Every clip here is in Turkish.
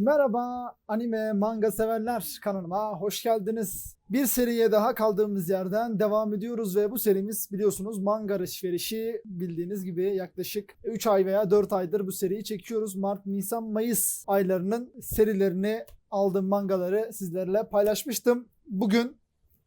Merhaba anime manga severler kanalıma hoş geldiniz. Bir seriye daha kaldığımız yerden devam ediyoruz ve bu serimiz biliyorsunuz manga alışverişi bildiğiniz gibi yaklaşık 3 ay veya 4 aydır bu seriyi çekiyoruz. Mart, Nisan, Mayıs aylarının serilerini aldığım mangaları sizlerle paylaşmıştım. Bugün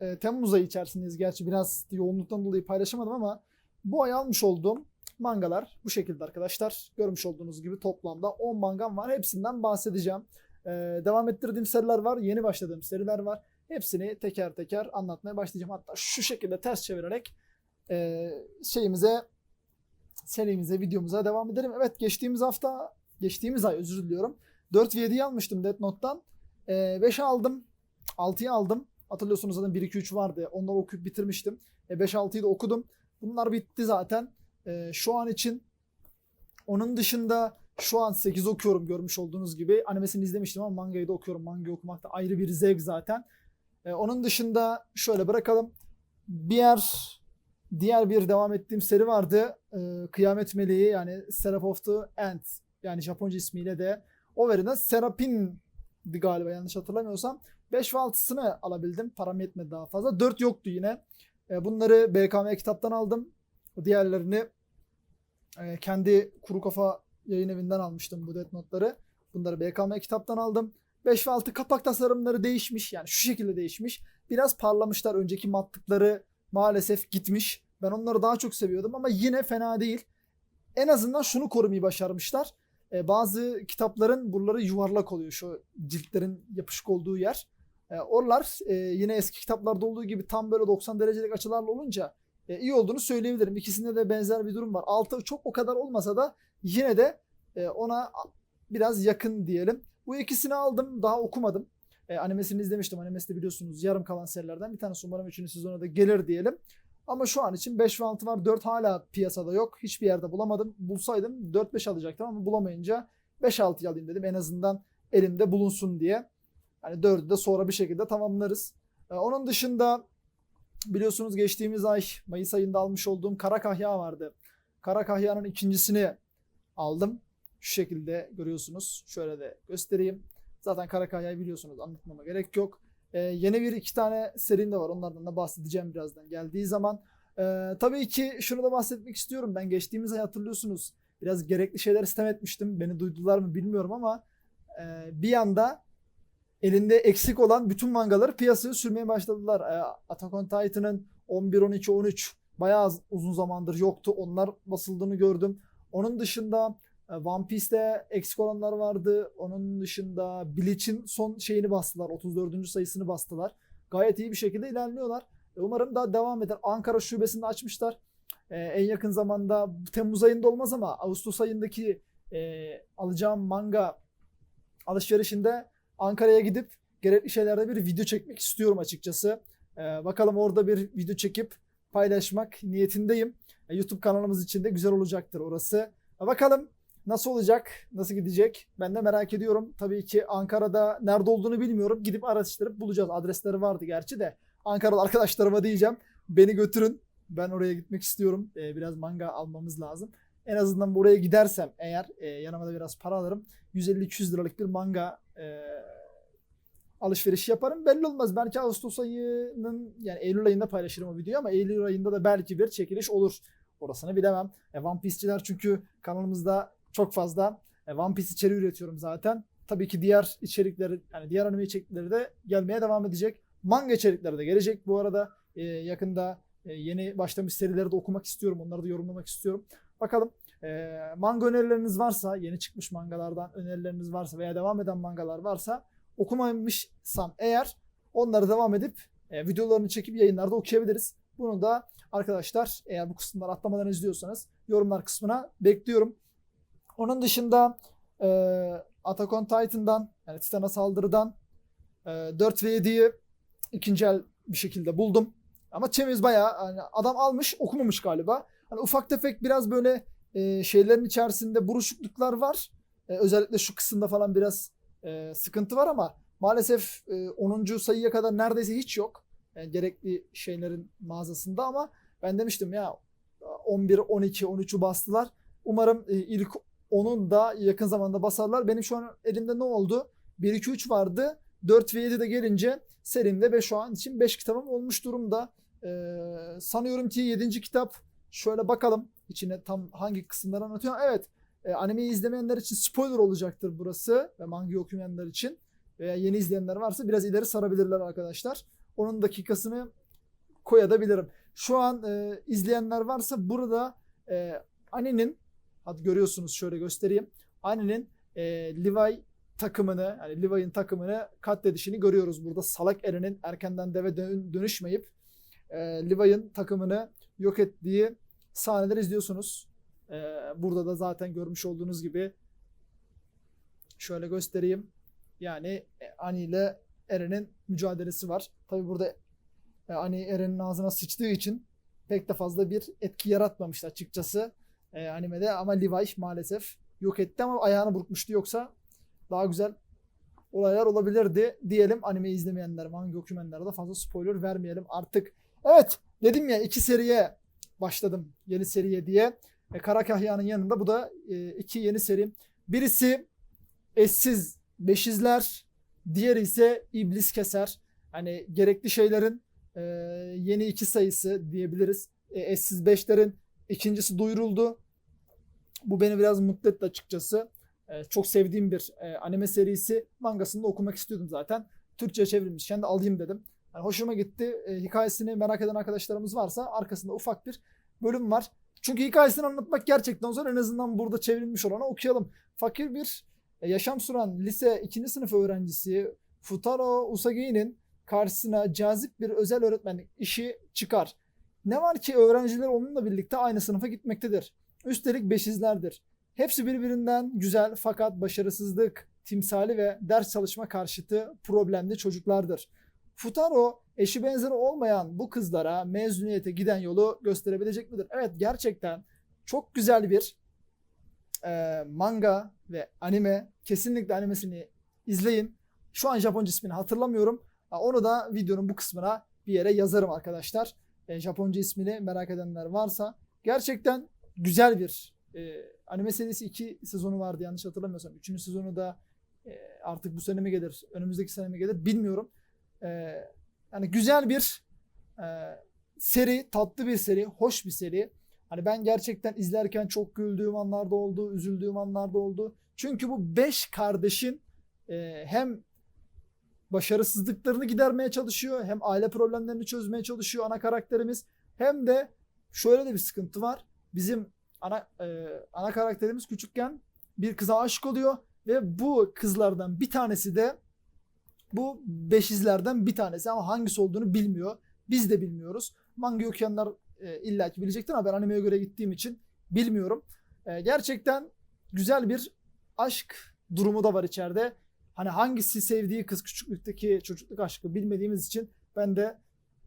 e, Temmuz ayı içerisindeyiz. Gerçi biraz yoğunluktan dolayı paylaşamadım ama bu ay almış olduğum mangalar bu şekilde arkadaşlar. Görmüş olduğunuz gibi toplamda 10 mangam var. Hepsinden bahsedeceğim. Ee, devam ettirdiğim seriler var. Yeni başladığım seriler var. Hepsini teker teker anlatmaya başlayacağım. Hatta şu şekilde ters çevirerek e, şeyimize serimize, videomuza devam edelim. Evet geçtiğimiz hafta, geçtiğimiz ay özür diliyorum. 4 ve 7'yi almıştım Death Note'dan. E, 5'i aldım. 6'yı aldım. Hatırlıyorsunuz zaten 1-2-3 vardı. Onları okuyup bitirmiştim. E, 5-6'yı da okudum. Bunlar bitti zaten. Ee, şu an için onun dışında şu an 8 okuyorum görmüş olduğunuz gibi. Animesini izlemiştim ama mangayı da okuyorum. Manga okumak da ayrı bir zevk zaten. Ee, onun dışında şöyle bırakalım. Diğer diğer bir devam ettiğim seri vardı. Ee, Kıyamet Meleği yani Seraph of the End yani Japonca ismiyle de o veriden Serapin galiba yanlış hatırlamıyorsam. 5 ve 6'sını alabildim. Param yetmedi daha fazla. 4 yoktu yine. Ee, bunları BKM kitaptan aldım. Diğerlerini e, kendi kuru kafa yayın evinden almıştım bu Death Note'ları. Bunları BKM kitaptan aldım. 5 ve 6 kapak tasarımları değişmiş. Yani şu şekilde değişmiş. Biraz parlamışlar. Önceki matlıkları maalesef gitmiş. Ben onları daha çok seviyordum ama yine fena değil. En azından şunu korumayı başarmışlar. E, bazı kitapların buraları yuvarlak oluyor. Şu ciltlerin yapışık olduğu yer. E, oralar e, yine eski kitaplarda olduğu gibi tam böyle 90 derecelik açılarla olunca e, iyi olduğunu söyleyebilirim. İkisinde de benzer bir durum var. Altı çok o kadar olmasa da yine de e, ona biraz yakın diyelim. Bu ikisini aldım. Daha okumadım. E, animesini izlemiştim. Animesi de biliyorsunuz yarım kalan serilerden. Bir tanesi umarım 3. sezona da gelir diyelim. Ama şu an için 5 ve 6 var. 4 hala piyasada yok. Hiçbir yerde bulamadım. Bulsaydım 4-5 alacaktım ama bulamayınca 5-6'yı alayım dedim. En azından elimde bulunsun diye. Yani 4'ü de sonra bir şekilde tamamlarız. E, onun dışında biliyorsunuz geçtiğimiz ay Mayıs ayında almış olduğum Kara Kahya vardı. Kara Kahya'nın ikincisini aldım. Şu şekilde görüyorsunuz. Şöyle de göstereyim. Zaten Kara Kahya'yı biliyorsunuz anlatmama gerek yok. Ee, yeni bir iki tane serim de var. Onlardan da bahsedeceğim birazdan geldiği zaman. Ee, tabii ki şunu da bahsetmek istiyorum. Ben geçtiğimiz ay hatırlıyorsunuz biraz gerekli şeyler istem etmiştim. Beni duydular mı bilmiyorum ama e, bir anda elinde eksik olan bütün mangaları piyasaya sürmeye başladılar. E, Attack on Titan'ın 11, 12, 13 bayağı uzun zamandır yoktu. Onlar basıldığını gördüm. Onun dışında e, One Piece'te eksik olanlar vardı. Onun dışında Bleach'in son şeyini bastılar. 34. sayısını bastılar. Gayet iyi bir şekilde ilerliyorlar. E, Umarım daha devam eder. Ankara şubesini açmışlar. E, en yakın zamanda Temmuz ayında olmaz ama Ağustos ayındaki e, alacağım manga alışverişinde Ankara'ya gidip gerekli şeylerde bir video çekmek istiyorum açıkçası. Ee, bakalım orada bir video çekip paylaşmak niyetindeyim. Ee, YouTube kanalımız için de güzel olacaktır orası. Ee, bakalım nasıl olacak, nasıl gidecek? Ben de merak ediyorum. Tabii ki Ankara'da nerede olduğunu bilmiyorum. Gidip araştırıp bulacağız. Adresleri vardı gerçi de. Ankaralı arkadaşlarıma diyeceğim. Beni götürün. Ben oraya gitmek istiyorum. Ee, biraz manga almamız lazım. En azından buraya gidersem eğer e, yanıma da biraz para alırım. 150-200 liralık bir manga e, alışverişi yaparım. Belli olmaz. Belki Ağustos ayının yani Eylül ayında paylaşırım o videoyu ama Eylül ayında da belki bir çekiliş olur. Orasını bilemem. E, One Piece'ciler çünkü kanalımızda çok fazla e, One Piece içeriği üretiyorum zaten. Tabii ki diğer içerikleri yani diğer anime içerikleri de gelmeye devam edecek. Manga içerikleri de gelecek bu arada. E, yakında e, yeni başlamış serileri de okumak istiyorum. Onları da yorumlamak istiyorum. Bakalım e, manga önerileriniz varsa, yeni çıkmış mangalardan önerileriniz varsa veya devam eden mangalar varsa okumamışsam eğer onları devam edip e, videolarını çekip yayınlarda okuyabiliriz. Bunu da arkadaşlar eğer bu kısımları atlamadan izliyorsanız yorumlar kısmına bekliyorum. Onun dışında e, Attack on Titan'dan yani Titan'a saldırıdan e, 4 ve 7'yi ikinci el bir şekilde buldum. Ama temiz bayağı hani adam almış okumamış galiba. Hani ufak tefek biraz böyle e, şeylerin içerisinde buruşukluklar var. E, özellikle şu kısımda falan biraz e, sıkıntı var ama maalesef e, 10. sayıya kadar neredeyse hiç yok. Yani gerekli şeylerin mağazasında ama ben demiştim ya 11, 12, 13'ü bastılar. Umarım e, ilk onun da yakın zamanda basarlar. Benim şu an elimde ne oldu? 1 2 3 vardı. 4 ve 7 de gelince serimde 5 şu an için 5 kitabım olmuş durumda. Ee, sanıyorum ki 7. kitap şöyle bakalım içine tam hangi kısımları anlatıyor. Evet e, animeyi izlemeyenler için spoiler olacaktır burası ve manga okumayanlar için veya yeni izleyenler varsa biraz ileri sarabilirler arkadaşlar. Onun dakikasını koyabilirim. Şu an e, izleyenler varsa burada e, Ani'nin hadi görüyorsunuz şöyle göstereyim. Ani'nin e, Levi takımını yani Levi'nin takımını katledişini görüyoruz. Burada Salak Eren'in erkenden deve dön- dönüşmeyip e, Levi'nin takımını yok ettiği sahneler izliyorsunuz. E, burada da zaten görmüş olduğunuz gibi şöyle göstereyim. Yani e, Ani ile Eren'in mücadelesi var. Tabi burada e, Ani Eren'in ağzına sıçtığı için pek de fazla bir etki yaratmamıştı açıkçası e, animede ama Levi maalesef yok etti ama ayağını burkmuştu yoksa daha güzel olaylar olabilirdi diyelim anime izlemeyenler, manga okuyanlara da fazla spoiler vermeyelim artık. Evet dedim ya iki seriye başladım yeni seriye diye. E, Kara Kahya'nın yanında bu da e, iki yeni seri. Birisi Eşsiz Beşizler, diğeri ise İblis Keser. Hani gerekli şeylerin e, yeni iki sayısı diyebiliriz. E, Eşsiz Beşlerin ikincisi duyuruldu. Bu beni biraz mutlu etti açıkçası. Ee, çok sevdiğim bir e, anime serisi. Mangasını da okumak istiyordum zaten. Türkçe çevrilmişken de alayım dedim. Yani hoşuma gitti. E, hikayesini merak eden arkadaşlarımız varsa arkasında ufak bir bölüm var. Çünkü hikayesini anlatmak gerçekten zor. En azından burada çevrilmiş olanı okuyalım. Fakir bir e, yaşam süren lise 2. sınıf öğrencisi Futaro Usagi'nin karşısına cazip bir özel öğretmenlik işi çıkar. Ne var ki öğrenciler onunla birlikte aynı sınıfa gitmektedir. Üstelik beşizlerdir. Hepsi birbirinden güzel fakat başarısızlık, timsali ve ders çalışma karşıtı problemli çocuklardır. Futaro eşi benzeri olmayan bu kızlara mezuniyete giden yolu gösterebilecek midir? Evet gerçekten çok güzel bir e, manga ve anime. Kesinlikle animesini izleyin. Şu an Japonca ismini hatırlamıyorum. Ha, Onu da videonun bu kısmına bir yere yazarım arkadaşlar. E, Japonca ismini merak edenler varsa. Gerçekten güzel bir e, anime serisi iki sezonu vardı yanlış hatırlamıyorsam. Üçüncü sezonu da e, artık bu sene mi gelir, önümüzdeki sene mi gelir bilmiyorum. E, yani güzel bir e, seri, tatlı bir seri, hoş bir seri. Hani ben gerçekten izlerken çok güldüğüm anlarda oldu, üzüldüğüm anlarda oldu. Çünkü bu beş kardeşin e, hem başarısızlıklarını gidermeye çalışıyor, hem aile problemlerini çözmeye çalışıyor ana karakterimiz. Hem de şöyle de bir sıkıntı var. Bizim ana e, ana karakterimiz küçükken bir kıza aşık oluyor ve bu kızlardan bir tanesi de bu beşizlerden bir tanesi ama hangisi olduğunu bilmiyor. Biz de bilmiyoruz. Manga okuyanlar e, illaki bilecektir ama ben animeye göre gittiğim için bilmiyorum. E, gerçekten güzel bir aşk durumu da var içeride. Hani hangisi sevdiği kız küçüklükteki çocukluk aşkı bilmediğimiz için ben de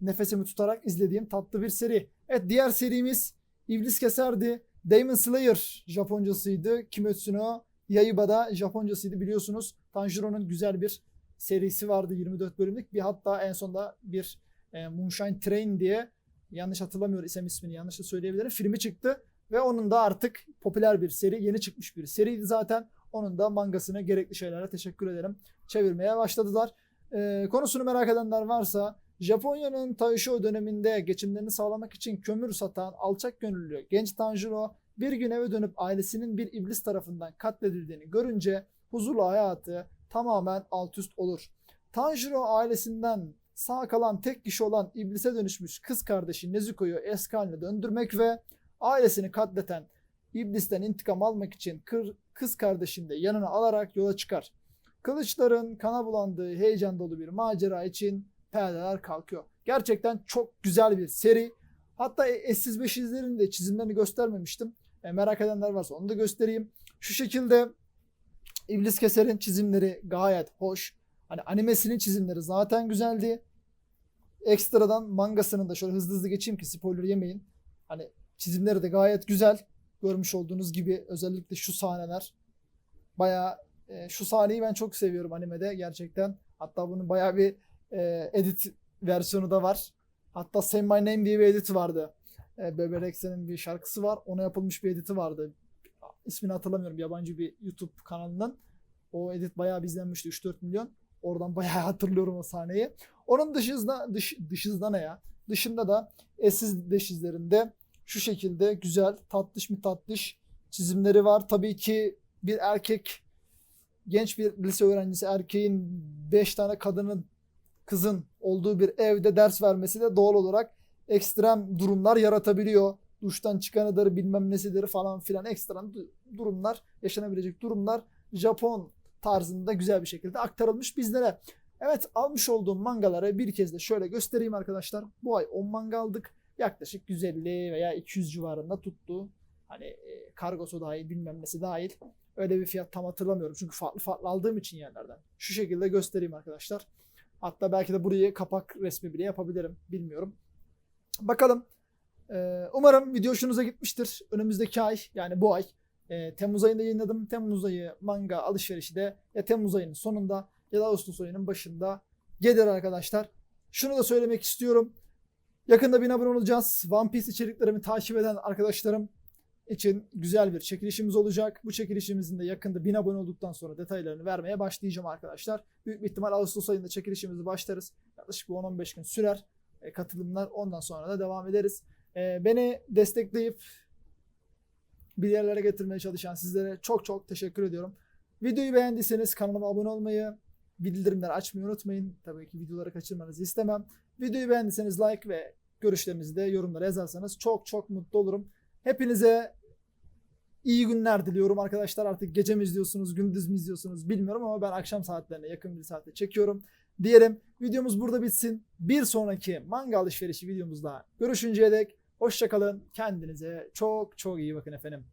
nefesimi tutarak izlediğim tatlı bir seri. Evet diğer serimiz İblis Keser'di. Demon Slayer Japoncasıydı. Kimetsu no Yaiba'da Japoncasıydı biliyorsunuz. Tanjiro'nun güzel bir serisi vardı 24 bölümlük. Bir hatta en sonunda bir e, Moonshine Train diye yanlış hatırlamıyorum isim ismini yanlış da söyleyebilirim. Filmi çıktı ve onun da artık popüler bir seri, yeni çıkmış bir seriydi zaten. Onun da mangasını gerekli şeylere teşekkür ederim. Çevirmeye başladılar. E, konusunu merak edenler varsa Japonya'nın Taisho döneminde geçimlerini sağlamak için kömür satan alçak gönüllü genç Tanjiro bir gün eve dönüp ailesinin bir iblis tarafından katledildiğini görünce huzurlu hayatı tamamen alt üst olur. Tanjiro ailesinden sağ kalan tek kişi olan iblise dönüşmüş kız kardeşi Nezuko'yu eski döndürmek ve ailesini katleten iblisten intikam almak için kız kardeşini de yanına alarak yola çıkar. Kılıçların kana bulandığı heyecan dolu bir macera için perdeler kalkıyor. Gerçekten çok güzel bir seri. Hatta eşsiz beşizlerin de çizimlerini göstermemiştim. E, merak edenler varsa onu da göstereyim. Şu şekilde İblis Keser'in çizimleri gayet hoş. Hani animesinin çizimleri zaten güzeldi. Ekstradan mangasının da şöyle hızlı hızlı geçeyim ki spoiler yemeyin. Hani çizimleri de gayet güzel. Görmüş olduğunuz gibi özellikle şu sahneler. Bayağı e, şu sahneyi ben çok seviyorum animede gerçekten. Hatta bunun bayağı bir e, edit versiyonu da var. Hatta Say My Name diye bir edit vardı. E, Bebe Rex'in bir şarkısı var. Ona yapılmış bir editi vardı. İsmini hatırlamıyorum. Yabancı bir YouTube kanalından. O edit bayağı bir izlenmişti 3-4 milyon. Oradan bayağı hatırlıyorum o sahneyi. Onun dışında dış, dışında ne ya? Dışında da eşsiz deşizlerinde şu şekilde güzel tatlış mı tatlış çizimleri var. Tabii ki bir erkek genç bir lise öğrencisi erkeğin 5 tane kadının kızın olduğu bir evde ders vermesi de doğal olarak ekstrem durumlar yaratabiliyor. Duştan çıkanıdır bilmem nesidir falan filan ekstrem durumlar yaşanabilecek durumlar Japon tarzında güzel bir şekilde aktarılmış bizlere. Evet almış olduğum mangaları bir kez de şöyle göstereyim arkadaşlar. Bu ay 10 manga aldık. Yaklaşık 150 veya 200 civarında tuttu. Hani e, kargosu dahil bilmem nesi dahil. Öyle bir fiyat tam hatırlamıyorum. Çünkü farklı farklı aldığım için yerlerden. Şu şekilde göstereyim arkadaşlar. Hatta belki de burayı kapak resmi bile yapabilirim. Bilmiyorum. Bakalım. Ee, umarım video hoşunuza gitmiştir. Önümüzdeki ay yani bu ay e, Temmuz ayında yayınladım. Temmuz ayı manga alışverişi de ya Temmuz ayının sonunda ya da Ağustos ayının başında gelir arkadaşlar. Şunu da söylemek istiyorum. Yakında 1000 abone olacağız. One Piece içeriklerimi takip eden arkadaşlarım için güzel bir çekilişimiz olacak. Bu çekilişimizin de yakında 1000 abone olduktan sonra detaylarını vermeye başlayacağım arkadaşlar. Büyük bir ihtimal Ağustos ayında çekilişimizi başlarız. Yaklaşık bir 10-15 gün sürer. E, katılımlar ondan sonra da devam ederiz. E, beni destekleyip bir yerlere getirmeye çalışan sizlere çok çok teşekkür ediyorum. Videoyu beğendiyseniz kanalıma abone olmayı, bildirimleri açmayı unutmayın. Tabii ki videoları kaçırmanızı istemem. Videoyu beğendiyseniz like ve görüşlerinizi de yorumlara yazarsanız çok çok mutlu olurum. Hepinize iyi günler diliyorum arkadaşlar. Artık gece mi izliyorsunuz, gündüz mü izliyorsunuz bilmiyorum ama ben akşam saatlerine yakın bir saatte çekiyorum. Diyelim videomuz burada bitsin. Bir sonraki manga alışverişi videomuzda görüşünceye dek hoşçakalın. Kendinize çok çok iyi bakın efendim.